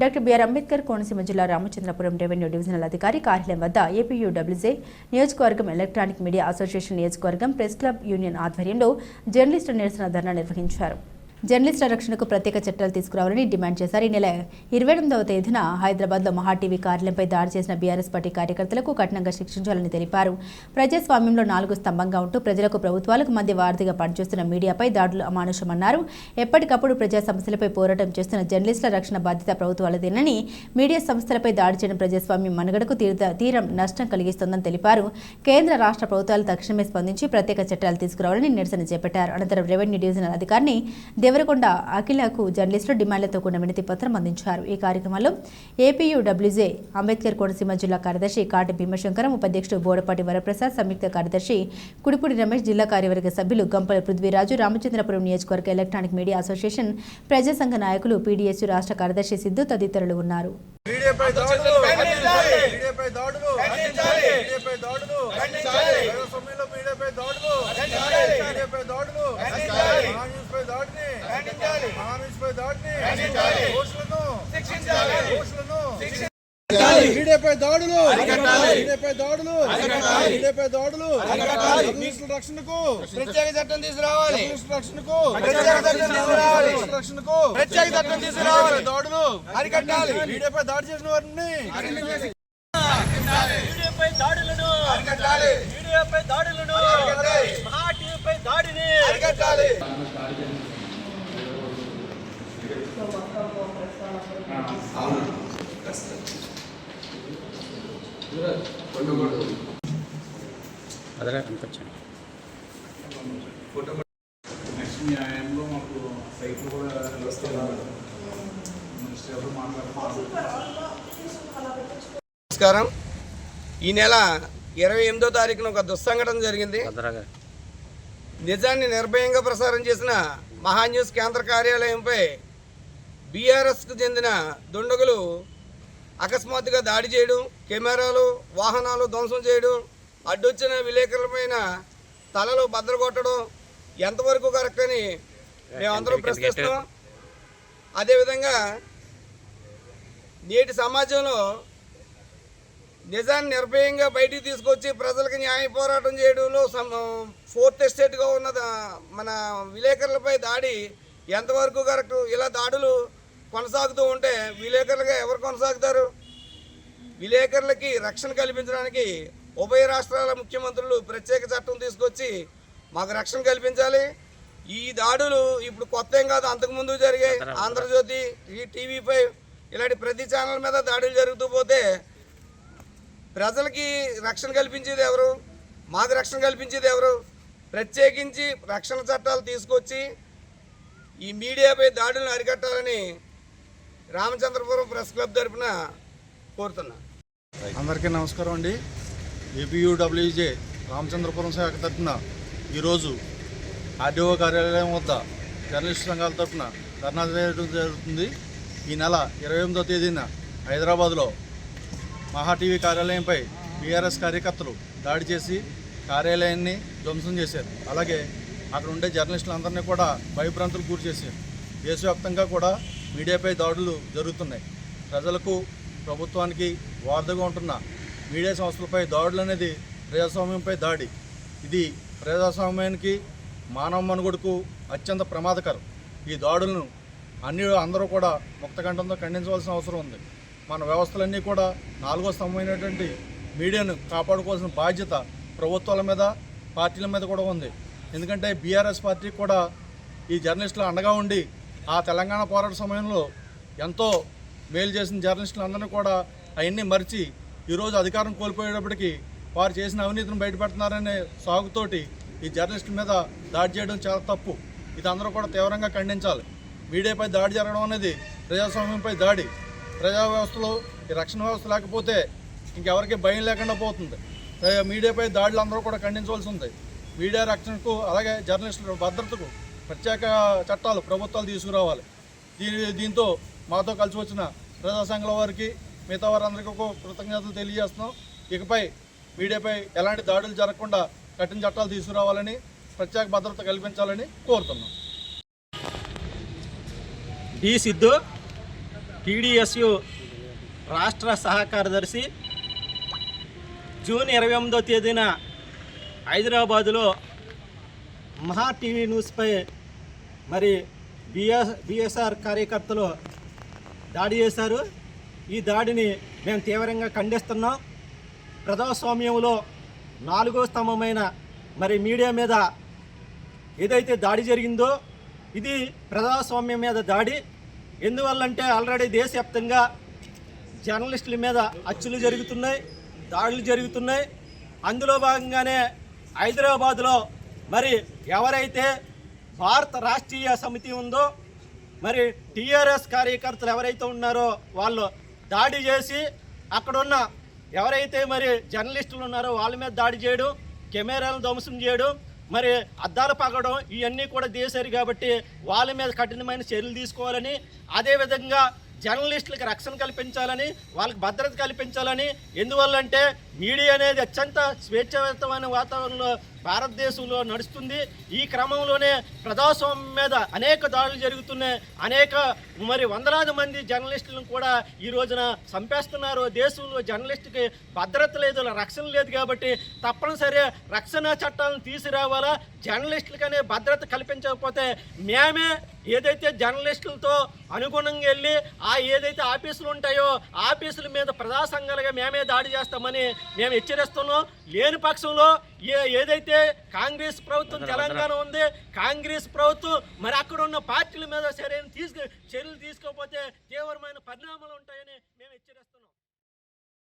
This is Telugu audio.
డాక్టర్ బిఆర్ అంబేద్కర్ కోనసీమ జిల్లా రామచంద్రపురం రెవెన్యూ డివిజనల్ అధికారి కార్యాలయం వద్ద ఏపీయూడబ్ల్యూజే నియోజకవర్గం ఎలక్ట్రానిక్ మీడియా అసోసియేషన్ నియోజకవర్గం ప్రెస్ క్లబ్ యూనియన్ ఆధ్వర్యంలో జర్నలిస్టు నిరసన ధర్నా నిర్వహించారు. జర్నలిస్టుల రక్షణకు ప్రత్యేక చట్టాలు తీసుకురావాలని డిమాండ్ చేశారు. ఈ నెల ఇరవై ఎనిమిదవ తేదీన హైదరాబాద్లో మహా టీవీ కార్యాలయంపై దాడి చేసిన బీఆర్ఎస్ పార్టీ కార్యకర్తలకు కఠినంగా శిక్షించాలని తెలిపారు. ప్రజాస్వామ్యంలో నాలుగు స్తంభంగా ఉంటూ ప్రజలకు ప్రభుత్వాలకు మధ్య వారధిగా పనిచేస్తున్న మీడియాపై దాడులు అమానుషమన్నారు. ఎప్పటికప్పుడు ప్రజా సమస్యలపై పోరాటం చేస్తున్న జర్నలిస్టుల రక్షణ బాధ్యత ప్రభుత్వాలదేనని మీడియా సంస్థలపై దాడి చేయడం ప్రజాస్వామ్యం మనుగడకు తీర్థ తీరం నష్టం కలిగిస్తోందని తెలిపారు. కేంద్ర రాష్ట్ర ప్రభుత్వాలు తక్షణమే స్పందించి ప్రత్యేక చట్టాలు తీసుకురావాలని నిరసన చేపట్టారు. అనంతరం రెవెన్యూ డివిజనల్ అధికారిని దేవరకొండ అఖిలకు జర్నలిస్టులు డిమాండ్లతో కూడిన వినతి పత్రం అందించారు. ఈ కార్యక్రమంలో ఏపీయూడబ్ల్యూజే అంబేద్కర్ కోనసీమ జిల్లా కార్యదర్శి కాటి భీమశంకరం ఉపాధ్యక్షుడు బోడపాటి వరప్రసాద్ సంయుక్త కార్యదర్శి కుడిపూడి రమేష్ జిల్లా కార్యవర్గ సభ్యులు గంపల పృథ్వీరాజు రామచంద్రపురం నియోజకవర్గ ఎలక్ట్రానిక్ మీడియా అసోసియేషన్ ప్రజా సంఘ నాయకులు పీడీఎస్ రాష్ట్ర కార్యదర్శి సిద్ధు తదితరులు ఉన్నారు. మీడియాపై దాడులు! మీడియాపై దాడులు! మీడియాపై దాడులు ప్రజాస్వామ్యంలో మీడియాపై దాడులు మీడియాపై దాడులు మహాన్యూస్పై దాడిని మహాన్యూస్పై దాడిని దోషులను దోషులను మీడియాపై దాడులు. మీడియాపై దాడులు. మీడియాపై దాడులు. జర్నలిస్టుల రక్షణకు. ప్రత్యేక చట్టం తీసుకురావాలి. రక్షణకు. ప్రత్యేక చట్టం తీసుకురావాలి. రక్షణకు. ప్రత్యేక చట్టం తీసుకురావాలి. దాడులు. అరికట్టాలి. మీడియాపై దాడి చేసిన వారిని. మీడియాపై దాడులను. అరికట్టాలి. మీడియాపై దాడులను. అరికట్టాలి. మహా టీవీపై దాడిని. అరికట్టాలి. నెక్స్ట్ న్యాయంలో మాకు సైకిల్ కూడా వస్తున్నారు మినిస్టర్ ఎవరు మాట్లాడుతున్నారు నమస్కారం. ఈ నెల ఇరవై ఎనిమిదో తారీఖున ఒక దుస్సంఘటన జరిగింది. నిజాన్ని నిర్భయంగా ప్రసారం చేసిన మహా న్యూస్ కేంద్ర కార్యాలయంపై బీఆర్ఎస్కు చెందిన దుండగులు అకస్మాత్తుగా దాడి చేయడం కెమెరాలు వాహనాలు ధ్వంసం చేయడం అడ్డొచ్చిన విలేకరులపైన తలలు భద్రకొట్టడం ఎంతవరకు కరెక్ట్ అని మేమందరం ప్రశ్నిస్తున్నాం. అదేవిధంగా నేటి సమాజంలో నిజాన్ని నిర్భయంగా బయటికి తీసుకొచ్చి ప్రజలకు న్యాయ పోరాటం చేయడంలో ఫోర్త్ ఎస్టేట్గా ఉన్న మన విలేకరులపై దాడి ఎంతవరకు కరెక్ట్? ఇలా దాడులు కొనసాగుతూ ఉంటే విలేకరులుగా ఎవరు కొనసాగుతారు? విలేకరులకి రక్షణ కల్పించడానికి ఉభయ రాష్ట్రాల ముఖ్యమంత్రులు ప్రత్యేక చట్టం తీసుకొచ్చి మాకు రక్షణ కల్పించాలి. ఈ దాడులు ఇప్పుడు కొత్త ఏం కాదు అంతకుముందు జరిగాయి. ఆంధ్రజ్యోతి ఈ టీవీ ఫైవ్ ఇలాంటి ప్రతి ఛానల్ మీద దాడులు జరుగుతూ పోతే ప్రజలకి రక్షణ కల్పించేది ఎవరు? మాకు రక్షణ కల్పించేది ఎవరు? ప్రత్యేకించి రక్షణ చట్టాలు తీసుకొచ్చి ఈ మీడియాపై దాడులను అరికట్టాలని రామచంద్రపురం ప్రెస్ క్లబ్ తరఫున కోరుతున్నా. అందరికీ నమస్కారం అండి. ఏపీయూడబ్ల్యూజే రామచంద్రపురం శాఖ తరఫున ఈరోజు ఆర్డీఓ కార్యాలయం వద్ద జర్నలిస్ట్ సంఘాల తరఫున ధర్నా చేయడం జరుగుతుంది. ఈ నెల ఇరవై ఎనిమిదో తేదీన హైదరాబాద్లో మహా టీవీ కార్యాలయంపై బీఆర్ఎస్ కార్యకర్తలు దాడి చేసి కార్యాలయాన్ని ధ్వంసం చేశారు. అలాగే అక్కడ ఉండే జర్నలిస్టులందరినీ కూడా భయభ్రాంతులకు గురి చేశారు. దేశవ్యాప్తంగా కూడా మీడియాపై దాడులు జరుగుతున్నాయి. ప్రజలకు ప్రభుత్వానికి వార్తగా ఉంటున్న మీడియా సంస్థలపై దాడులు అనేది ప్రజాస్వామ్యంపై దాడి. ఇది ప్రజాస్వామ్యానికి మానవ మనుగడకు అత్యంత ప్రమాదకరం. ఈ దాడులను అన్ని అందరూ కూడా ముక్తకంఠంతో ఖండించవలసిన అవసరం ఉంది. మన వ్యవస్థలన్నీ కూడా నాలుగో స్తంభమైనటువంటి మీడియాను కాపాడుకోవాల్సిన బాధ్యత ప్రభుత్వాల మీద పార్టీల మీద కూడా ఉంది. ఎందుకంటే బీఆర్ఎస్ పార్టీ కూడా ఈ జర్నలిస్టులు అండగా ఉండి ఆ తెలంగాణ పోరాట సమయంలో ఎంతో మేలు చేసిన జర్నలిస్టులందరినీ కూడా అవన్నీ మరిచి ఈరోజు అధికారం కోల్పోయేటప్పటికి వారు చేసిన అవినీతిని బయటపెడుతున్నారనే సాగుతోటి ఈ జర్నలిస్టుల మీద దాడి చేయడం చాలా తప్పు. ఇది అందరూ కూడా తీవ్రంగా ఖండించాలి. మీడియాపై దాడి జరగడం అనేది ప్రజాస్వామ్యంపై దాడి. ప్రజా వ్యవస్థలో ఈ రక్షణ వ్యవస్థ లేకపోతే ఇంకెవరికి భయం లేకుండా పోతుంది. మీడియాపై దాడులు అందరూ కూడా ఖండించవలసి ఉంది. మీడియా రక్షణకు అలాగే జర్నలిస్టుల భద్రతకు ప్రత్యేక చట్టాలు ప్రభుత్వాలు తీసుకురావాలి. దీని దీంతో మాతో కలిసి వచ్చిన ప్రజా సంఘాల వారికి మిగతా వారందరికీ ఒక కృతజ్ఞతలు తెలియజేస్తున్నాం. ఇకపై మీడియాపై ఎలాంటి దాడులు జరగకుండా కఠిన చట్టాలు తీసుకురావాలని ప్రత్యేక భద్రత కల్పించాలని కోరుతున్నాం. డి. సిద్ధు టీడీఎస్యు రాష్ట్ర సహకారదర్శి జూన్ ఇరవై ఎనిమిదో తేదీన హైదరాబాదులో మహా టీవీ న్యూస్పై మరి బిఎస్ బిఎస్ఆర్ కార్యకర్తలు దాడి చేశారు. ఈ దాడిని మేము తీవ్రంగా ఖండిస్తున్నాం. ప్రజాస్వామ్యంలో నాలుగో స్తంభమైన మరి మీడియా మీద ఏదైతే దాడి జరిగిందో ఇది ప్రజాస్వామ్యం మీద దాడి. ఎందువల్లంటే ఆల్రెడీ దేశవ్యాప్తంగా జర్నలిస్టుల మీద హత్యలు జరుగుతున్నాయి దాడులు జరుగుతున్నాయి. అందులో భాగంగానే హైదరాబాద్లో మరి ఎవరైతే భారత రాష్ట్రీయ సమితి ఉందో మరి టీఆర్ఎస్ కార్యకర్తలు ఎవరైతే ఉన్నారో వాళ్ళు దాడి చేసి అక్కడున్న ఎవరైతే మరి జర్నలిస్టులు ఉన్నారో వాళ్ళ మీద దాడి చేయడం కెమెరాలను ధ్వంసం చేయడం మరి అద్దాలు పగడం ఇవన్నీ కూడా చేశారు కాబట్టి వాళ్ళ మీద కఠినమైన చర్యలు తీసుకోవాలని అదేవిధంగా జర్నలిస్టులకు రక్షణ కల్పించాలని వాళ్ళకి భద్రత కల్పించాలని ఎందువల్లంటే మీడియా అనేది అత్యంత స్వేచ్ఛాయుతమైన వాతావరణంలో భారతదేశంలో నడుస్తుంది. ఈ క్రమంలోనే ప్రజాస్వామ్యం మీద అనేక దాడులు జరుగుతున్నాయి. అనేక మరి వందలాది మంది జర్నలిస్టులను కూడా ఈ రోజున చంపేస్తున్నారు. దేశంలో జర్నలిస్టుకి భద్రత లేదు రక్షణ లేదు కాబట్టి తప్పనిసరి రక్షణ చట్టాలను తీసుకురావాలా జర్నలిస్టులకనే భద్రత కల్పించకపోతే మేమే ఏదైతే జర్నలిస్టులతో అనుగుణంగా వెళ్ళి ఆ ఏదైతే ఆఫీసులు ఉంటాయో ఆఫీసుల మీద ప్రజా సంఘాలుగా మేమే దాడి చేస్తామని మేము హెచ్చరిస్తున్నాం. లేని పక్షంలో ఏ ఏదైతే కాంగ్రెస్ ప్రభుత్వం తెలంగాణ ఉంది కాంగ్రెస్ ప్రభుత్వం మరి అక్కడ ఉన్న పార్టీల మీద సరైన తీసుకు చర్యలు తీసుకోకపోతే తీవ్రమైన పరిణామాలు ఉంటాయని మేము హెచ్చరిస్తున్నాం.